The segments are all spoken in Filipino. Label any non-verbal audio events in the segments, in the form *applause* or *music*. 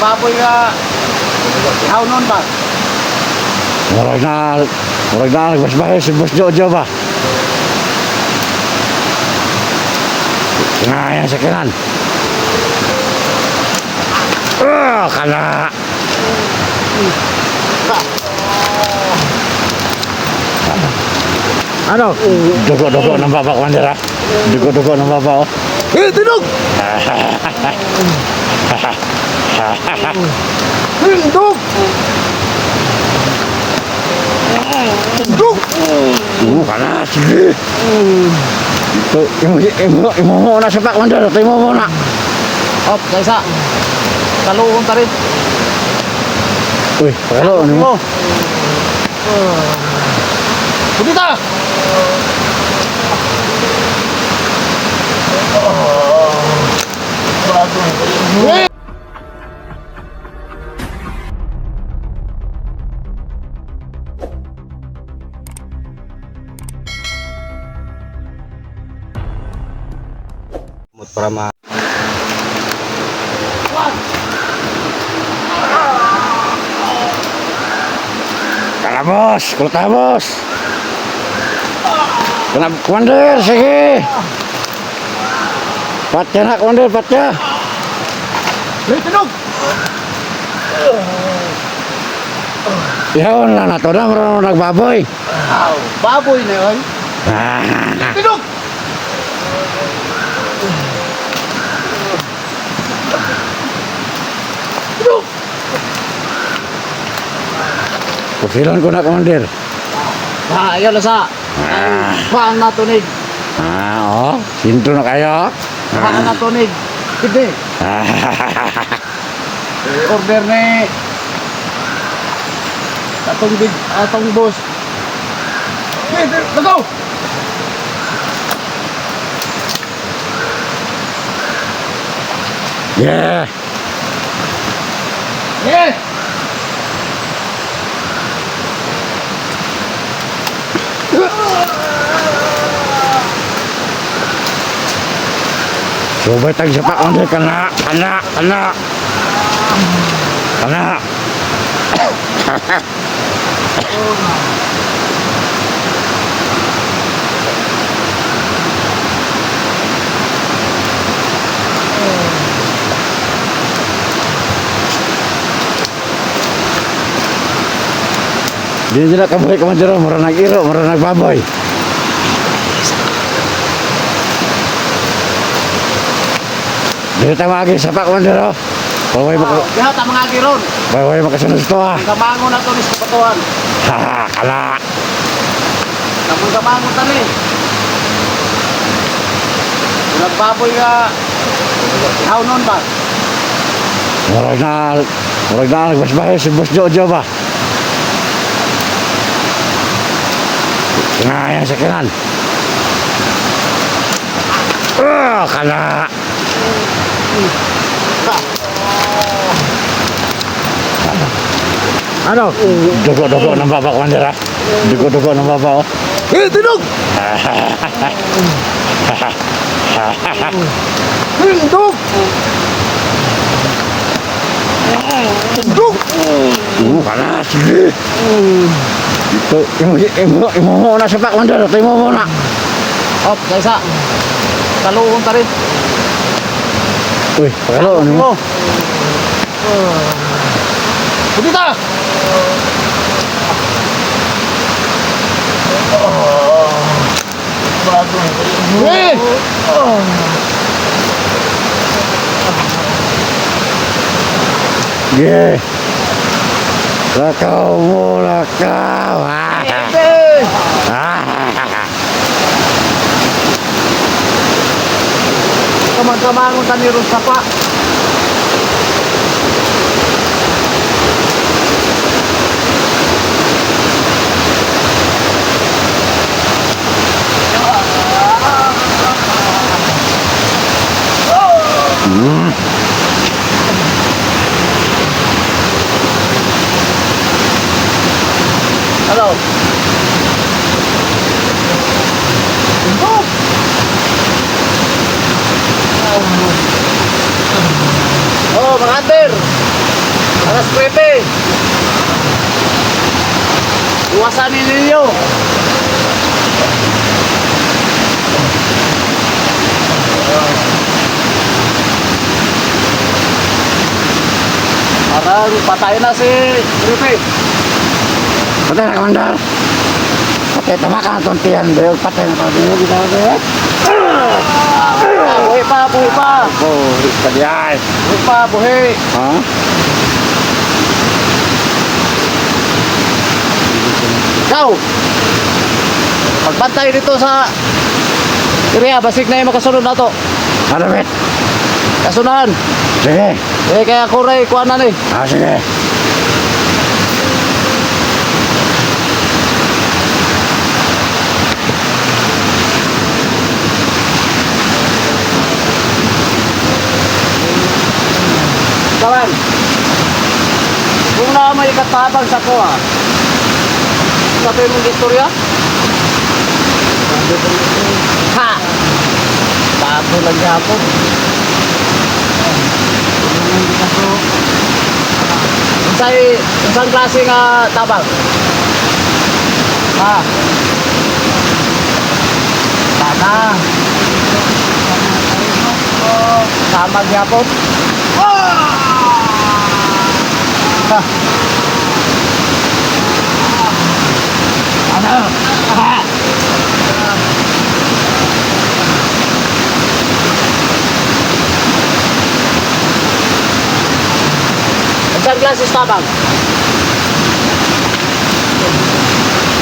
Nagbaboy nga. How noon ba? Murag na, murag na nagbasbahay si Boss Jojo ba? Nga yan sa kanan. Ah, kana. Ano? Dugo-dugo ng baba, Commander ha? Dugo-dugo ng baba, oh. Eh, tinog! *laughs* Tindog! Tindog! Oo, kana, sige. Ito, imo, imo, imo mo na sa pak, Commander. Ito, imo mo na. Op, sa isa. Taluhon ta rin. Uy, pakalo, ano mo? Oh. Hindi ta! Eh! Mut para ma Kana, boss. Kulta, boss. Kana, Commander, sige. Patya na, Commander, patya. Eh, tinog! Yun lang na to na, marunong nagbaboy. Aw, baboy na yun. Ah, kusilan ko na, Commander. Ah, ayaw na sa. Ah, Paan na tunig. ah, oh, sinto na kayo. Paan na tunig. Hindi. Ah, *laughs* order ni atong big atong boss. Go. yeah. Yeah. Subay tag sa pa, Commander. Kana, kana, kana. Kana. Di nila kabuhay Commander. Mura nag-iro, mura nagbaboy. Dito tayo magi sa pa, Commander. oh. Baway mo, Oh, diha ta mga giron. baway mo kasunod to ha. Kamango na to ni sa patuan. Ha, kala. Kamong kamango ta ni. Nagbaboy nga. How noon ba? Murag na, murag na nagbasbahay si Boss Jojo ba? Nga yan sa kanan. Ah, kala. Ano? Dugo-dugo ng baba, Commander ha? Dugo-dugo ng baba, oh. Eh, tinog! Tindog! Tindog! Oo, kala, sige. Ito, imo, imo, imo mo na sa pak. Ito, imo mo na. Op, sa isa. Taluhon ta rin. Uy, pakalo, ano mo? Hindi ta! Eh! Yeah. Lakaw mo, lakaw. Ah. Ah. Kamang-kamangon ta ni ron sa pa. Hello. Mga under! Alas 9. Iwasanin ninyo. Parang patay na si Ripe. Patay na, Commander. Patay, tama ka na tuntihan. Bayog, patay na ka. Bayog, ginawa ba yan? Ah, buhay pa, buhay pa. Oh, diyan. Buhay pa, buhay. Ha? Ikaw! Pagbantay dito sa area, basig na yung makasunod na to. Ano, bet? Kasunahan. Sige. Eh, kaya rin kuha na ni. Ah, sige. Kawan. Kung na may katabang sa kuha, sabi mong istorya? Ha! Bago lang yapon. Unsay unsang klase nga tabang? Ha? Tana. Sama gyapon. Ha. Ano? Ah. Isang klase tabang.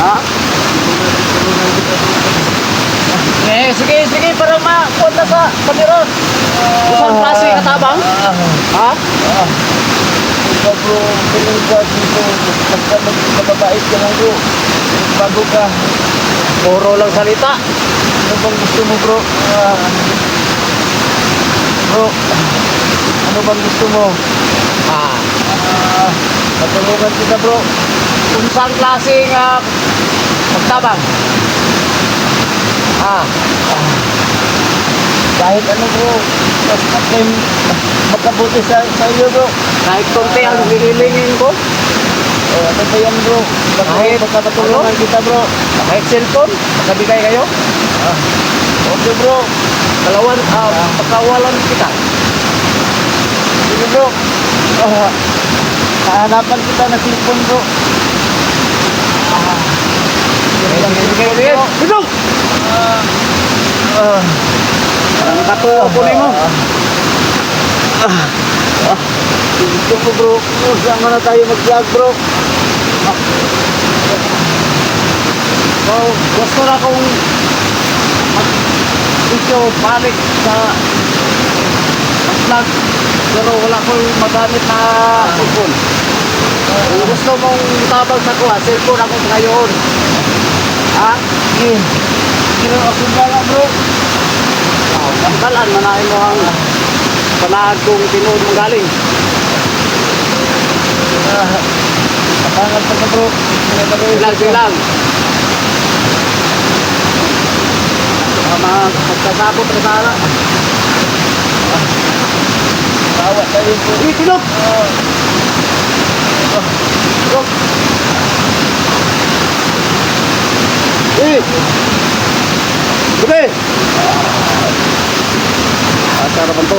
Ha? Eh, sige, sige, para mapunta sa kamiron. Isang klase katabang? Ha? Ikaw bro, kailan ka dito? Basta magkababait ka lang bro. Bago ka. Puro lang salita. Ano bang gusto mo bro? Ah, bro, ano bang gusto mo? Ha? Ah, matulungan kita bro. Unsang klase nga magtabang? Ha? Kahit ano bro, basta kayo makabuti sa, sa iyo bro. Kahit konti ang nililingin ko, Oh, ano ba yan bro? Baka, Kahit baka matulungan ano? kita bro. kahit cellphone, makabigay kayo. Okay bro. Kalawan, ah, pagkawalan kita. Sige bro. Ah, hahanapan kita na cellphone bro. Sige, sige, sige, sige. Dito! Ah, Ang kato ko mo. Gusto ko bro. Oh, saan na tayo mag-vlog bro? So, gusto na kong mag video balik sa vlog pero wala ko magamit na cellphone. Kung gusto mong tabag sa kuha, cellphone ako ngayon. Ha? Sige. Sige ako bala bro. Oh, Kambalan, manahin mo ang panahad kong tinuod mong galing. Ah, Kapangat pa ka bro. Bro. Silang. Mga pagkasabot na sana. Tawa tayo bro. Uy, tinok! Ah, Tinok! Eh! Gabi! Asa naman to?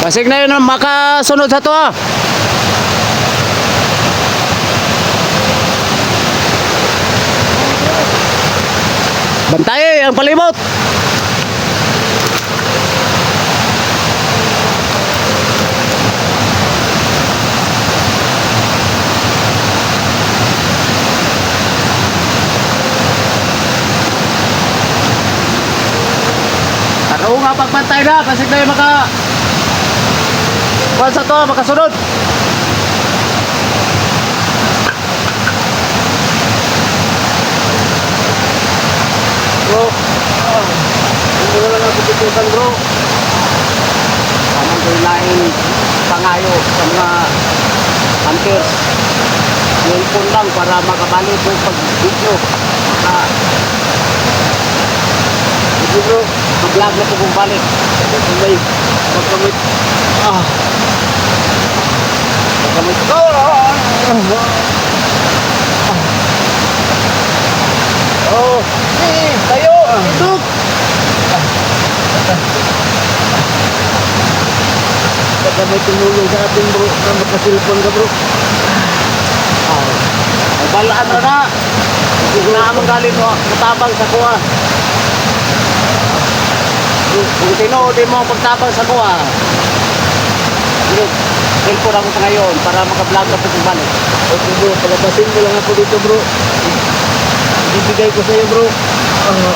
Pasig na yun makasunod sa to ah. Bantay ang palibot. Taro nga pagbantay na, na yung maka Kuan sa to, makasunod. Bro, ah, hindi na lang ako tutukan bro. Tamang ko lain pangayo sa mga. Yung phone lang para makabalik ko pag video. Maka, Sige bro, mag-vlog na po kung balik. Magkamay, magkamay. Ah. Magkamay. Oh, eh, tayo, ituk. Baka may tumulong sa atin bro, na makasilpon ka bro. Ah. Balaan na na. Kung naamang galing mo, matabang sa kuha. Kung tinood mo ang pagtabang sa kuha, cellphone ako sa ngayon para makablog ka po kung balik. Okay bro, palabasin mo lang ako dito bro. Ibibigay ko sa iyo bro. Ah,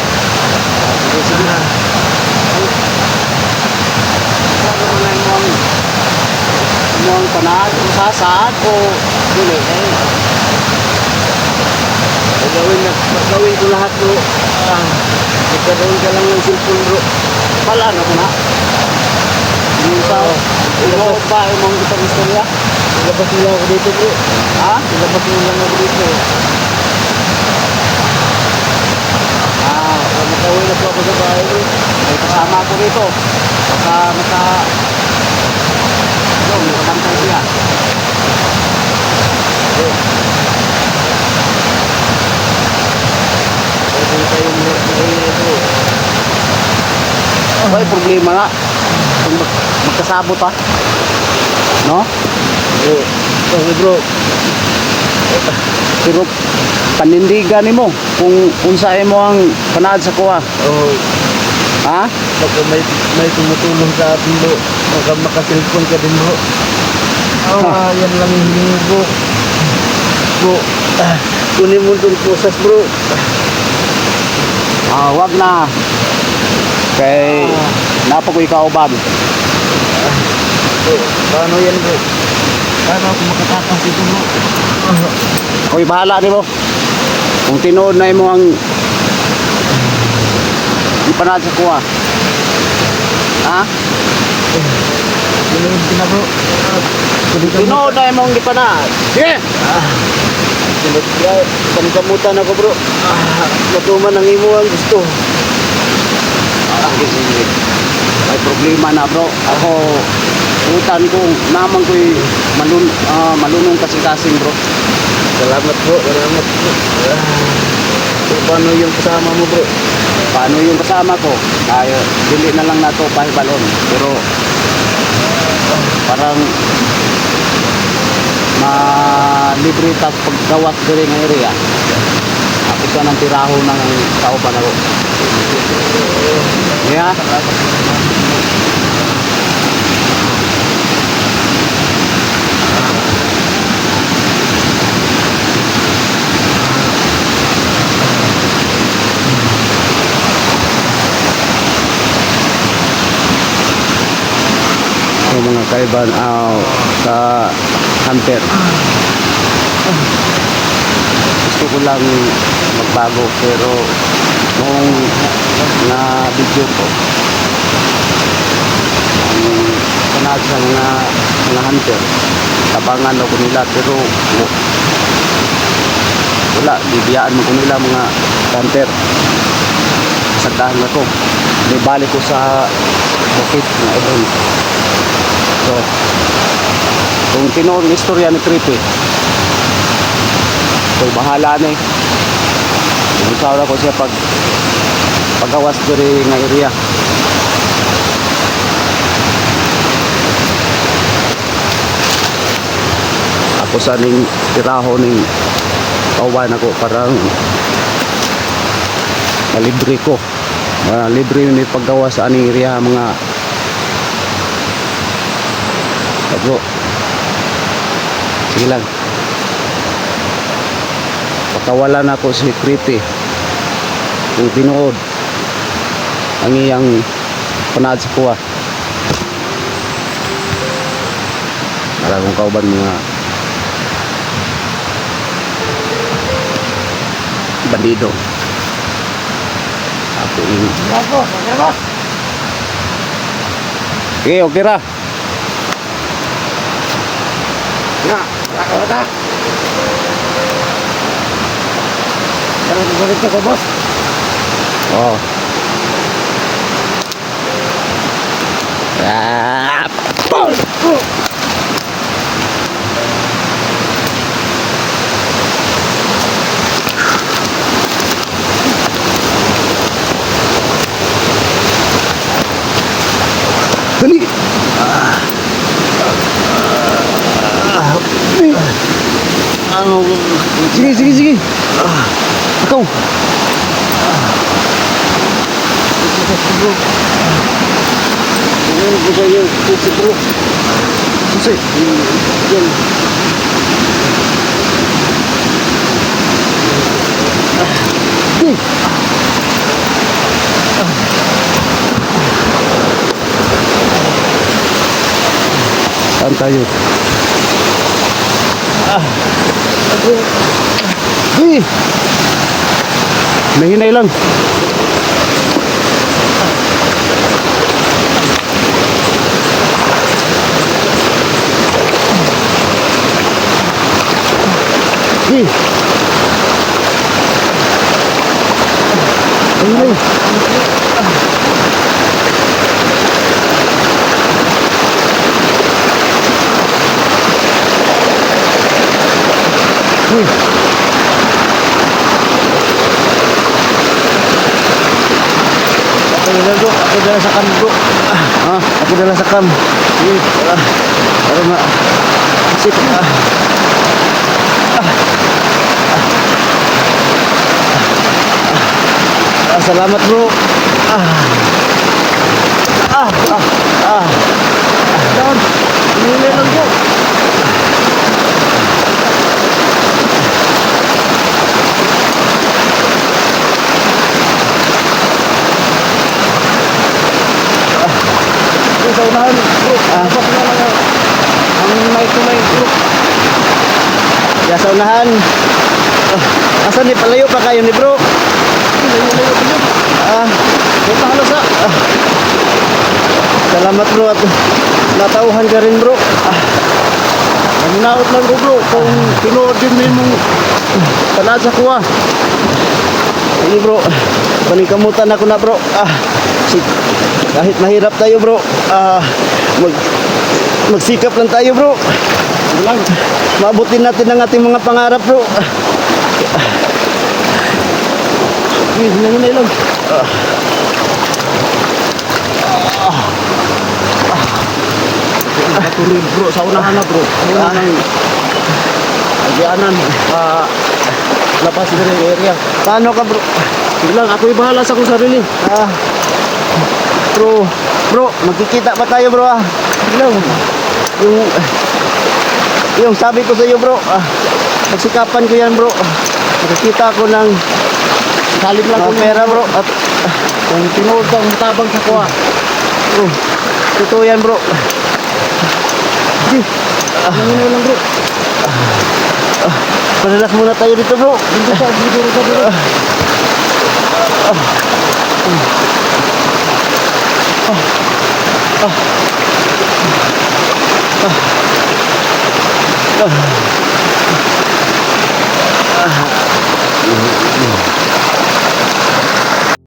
Sige, sige na. Ano mo na yung yung panahal, kung sasad o dili. Eh, gagawin gagawin ko lahat bro. Ah, magkaroon ka lang ng cellphone bro. Pala na mo na. Sa, ino ba yung mga gitang istorya? Ilabas lang ako dito bro. Ha? Ilabas lang ako dito. Ah, Makauwi na po ako sa bahay bro. may kasama ako rito. Baka maka... Ano, makabantay siya. Pwede tayong makauwi na bro. May problema nga. Kung mag magkasabot ha. No? Bro, okay bro. Pero panindigan mo kung unsay mo ang panahad sa kuha. Oh, Ha? baka may, may tumutulong sa atin bro. Baka makasilpon ka din bro. Ah, yan lang yung bro. Bro, ah, kunin mo itong bro. Ah, wag na. Kay napa ko ikaw bag. Bro, paano yan bro? Paano ako makatakas dito bro? Ah, Ko'y bahala nimo. Kung tinuod na mo ang ipanahad sa kuha. Ha? Sinunod ka na bro. Ah, mo. Tinuod na mo ang ipanahad. Sige. Sinunod ka. Panikamutan ako bro. Ah, matuman ang imo ang gusto. Ah, sige. May problema na bro. Ako utan ko naman ko'y malun ah, malunong kasing-kasing bro. Salamat bro, salamat bro. Ah, so, paano yung kasama mo bro? Paano yung kasama ko? Ay, dili na lang nato pahibalon. Pero parang malibre ta paggawas diri nga area. Ako siya ng tiraho ng tao pa na ko. Yeah. Mga kaiban aw sa hunter. Gusto ko lang magbago pero nung na video ko ang panahal sa mga hunter tabangan ako nila pero wala bibiyaan mo ko nila mga hunter. Sagahan ako. May balik ko sa bukit na ibon. So, kung tinuod ang istorya ni Creepy, so bahala na eh. Kung saan ako siya pag pagawas diri nga area. Ako sa ning tiraho ning kawan ako parang malibre ko. Uh, libre ni paggawa sa aning area mga bro sige lang pakawalan ako si Kriti kung tinuod ang iyang panahad sa kuha akong kauban mga bandido. Ako yung... Okay, okay ra. Na, ako na ta. Pero balik ko boss. Oh. Ah, Dali. Ano, Sige, sige, sige. Ikaw. ano ko kayo, pusi bro. Susi. Yan. Saan tayo? Sige. Mahinay lang. Sige. Mahinay na bro, ako dala sa kam bro. Ah, Ako dala sa kam. Sige, para, para ma... Isip. Ah. Ah, salamat bro. Ah. Ah, ah, ah. Down. Hinili lang bro. Ito sa unahan bro. Ah, pas na lang ang- ang may bro. Ya sa unahan. Ah, asan ni palayo pa kayo ni bro? Ah, may pahalos ah. ah. Salamat bro at natauhan ka rin bro. Ah, Naminaot lang ko bro, kung tinuod din mo mong tanad sa kuha. Sige bro, paningkamutan ako na bro. Ah, kahit mahirap tayo bro, ah, mag, magsikap lang tayo bro. Lang. Maabutin natin ang ating mga pangarap bro. Sige, hinay lang. Patuloy bro, sa unahan na bro. Ah. nang Agianan, ah, labas din yung area. Paano ka bro? Sige lang, ako bahala sa kong sarili. Ah, bro, bro, magkikita pa tayo bro ah. Lang. Yung, yung sabi ko sa iyo bro, ah, ko yan bro. Nakikita ko ng Salim lang kung pera bro. At Kung tinuod kang tabang sa kuha. bro, totoo yan bro. Sige, hinay lang bro. Panalas muna tayo dito bro. Dito sa, dito sa, *laughs* Ah.